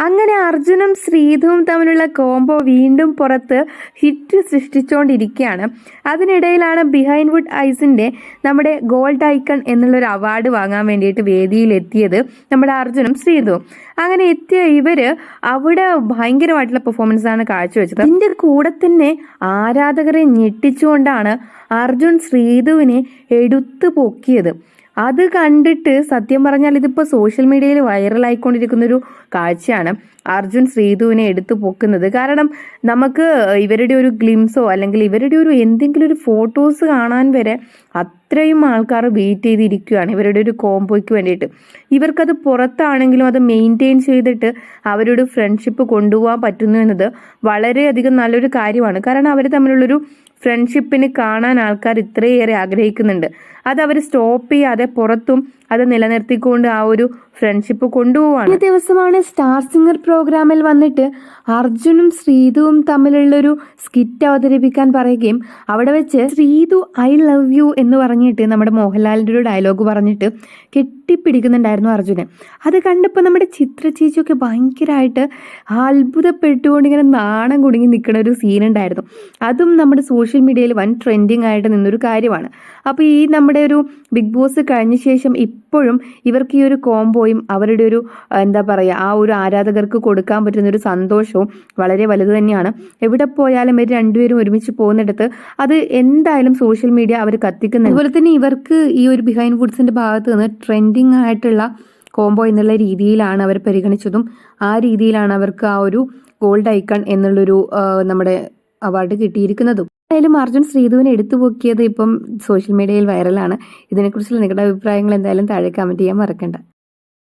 അങ്ങനെ അർജുനും ശ്രീധുവും തമ്മിലുള്ള കോംബോ വീണ്ടും പുറത്ത് ഹിറ്റ് സൃഷ്ടിച്ചുകൊണ്ടിരിക്കുകയാണ് അതിനിടയിലാണ് ബിഹൈൻഡ് വുഡ് ഐസിന്റെ നമ്മുടെ ഗോൾഡ് ഐക്കൺ എന്നുള്ളൊരു അവാർഡ് വാങ്ങാൻ വേണ്ടിയിട്ട് വേദിയിൽ എത്തിയത് നമ്മുടെ അർജുനും ശ്രീധുവും. അങ്ങനെ എത്തിയ ഇവർ അവിടെ ഭയങ്കരമായിട്ടുള്ള പെർഫോമൻസ് ആണ് കാഴ്ചവെച്ചത്. ഇതിന്റെ കൂടെ തന്നെ ആരാധകരെ ഞെട്ടിച്ചുകൊണ്ടാണ് അർജുൻ ശ്രീധുവിനെ എടുത്തു പൊക്കിയത്. അത് കണ്ടിട്ട് സത്യം പറഞ്ഞാൽ ഇതിപ്പോൾ സോഷ്യൽ മീഡിയയിൽ വൈറലായിക്കൊണ്ടിരിക്കുന്ന ഒരു കാഴ്ചയാണ് അർജുൻ ശ്രീധുവിനെ എടുത്തു പൊക്കുന്നത്. കാരണം നമുക്ക് ഇവരുടെ ഒരു ഗ്ലിംസോ അല്ലെങ്കിൽ ഇവരുടെ ഒരു എന്തെങ്കിലും ഒരു ഫോട്ടോസ് കാണാൻ വരെ അത്രയും ആൾക്കാർ വെയിറ്റ് ചെയ്തിരിക്കുകയാണ് ഇവരുടെ ഒരു കോംബോയ്ക്ക് വേണ്ടിയിട്ട്. ഇവർക്കത് പുറത്താണെങ്കിലും അത് മെയിന്റെയിൻ ചെയ്തിട്ട് അവരുടെ ഫ്രണ്ട്ഷിപ്പ് കൊണ്ടുപോകാൻ പറ്റുന്നു എന്നത് വളരെയധികം നല്ലൊരു കാര്യമാണ്. കാരണം അവർ തമ്മിലുള്ളൊരു ഫ്രണ്ട്ഷിപ്പിന് കാണാൻ ആൾക്കാർ ഇത്രയേറെ ആഗ്രഹിക്കുന്നുണ്ട്. അത് അവർ സ്റ്റോപ്പ് ചെയ്യാതെ പുറത്തും അത് നിലനിർത്തിക്കൊണ്ട് ആ ഒരു ഫ്രണ്ട്ഷിപ്പ് കൊണ്ടുപോവാണ്. ഈ ദിവസമാണ് സ്റ്റാർ സിംഗർ പ്രോഗ്രാമിൽ വന്നിട്ട് അർജുനും ശ്രീതുവും തമ്മിലുള്ളൊരു സ്കിറ്റ് അവതരിപ്പിക്കാൻ പറയുകയും അവിടെ വെച്ച് ശ്രീതു ഐ ലവ് യു എന്ന് പറഞ്ഞിട്ട് നമ്മുടെ മോഹൻലാലിന്റെ ഒരു ഡയലോഗ് പറഞ്ഞിട്ട് കെട്ടിപ്പിടിക്കുന്നുണ്ടായിരുന്നു അർജുനെ. അത് കണ്ടപ്പോൾ നമ്മുടെ ചിത്ര ചേച്ചിയൊക്കെ ഭയങ്കരമായിട്ട് അത്ഭുതപ്പെട്ടുകൊണ്ട് ഇങ്ങനെ നാണം കുടുങ്ങി നിൽക്കുന്ന ഒരു സീൻ ഉണ്ടായിരുന്നു അതും നമ്മുടെ സോഷ്യൽ മീഡിയയിൽ വൻ ട്രെൻഡിങ് ആയിട്ട് നിന്നൊരു കാര്യമാണ്. അപ്പോൾ ഈ നമ്മുടെ ഒരു ബിഗ് ബോസ് കഴിഞ്ഞ ശേഷം ഇപ്പോഴും ഇവർക്ക് ഈ ഒരു കോംബോയും അവരുടെ ഒരു എന്താ പറയുക ആ ഒരു ആരാധകർക്ക് കൊടുക്കാൻ പറ്റുന്ന ഒരു സന്തോഷവും വളരെ വലുത് തന്നെയാണ്. എവിടെ പോയാലും ഇവർ രണ്ടുപേരും ഒരുമിച്ച് പോകുന്നിടത്ത് അത് എന്തായാലും സോഷ്യൽ മീഡിയ അവർ കത്തിക്കുന്നത് അതുപോലെ തന്നെ ഇവർക്ക് ഈ ഒരു ബിഹൈൻഡ് വുഡ്സിന്റെ ഭാഗത്ത് നിന്ന് ട്രെൻഡിങ് ആയിട്ടുള്ള കോംബോ എന്നുള്ള രീതിയിലാണ് അവർ പരിഗണിച്ചതും ആ രീതിയിലാണ് അവർക്ക് ആ ഒരു ഗോൾഡ് ഐക്കൺ എന്നുള്ളൊരു നമ്മുടെ അവാർഡ് കിട്ടിയിരിക്കുന്നതും. എന്തായാലും അർജുൻ ശ്രീധുവിനെ എടുത്തു പൊക്കിയത് ഇപ്പം സോഷ്യൽ മീഡിയയിൽ വൈറലാണ്. ഇതിനെക്കുറിച്ചുള്ള നിങ്ങളുടെ അഭിപ്രായങ്ങൾ എന്തായാലും താഴെ കമന്റ് ചെയ്യാൻ മറക്കണ്ട.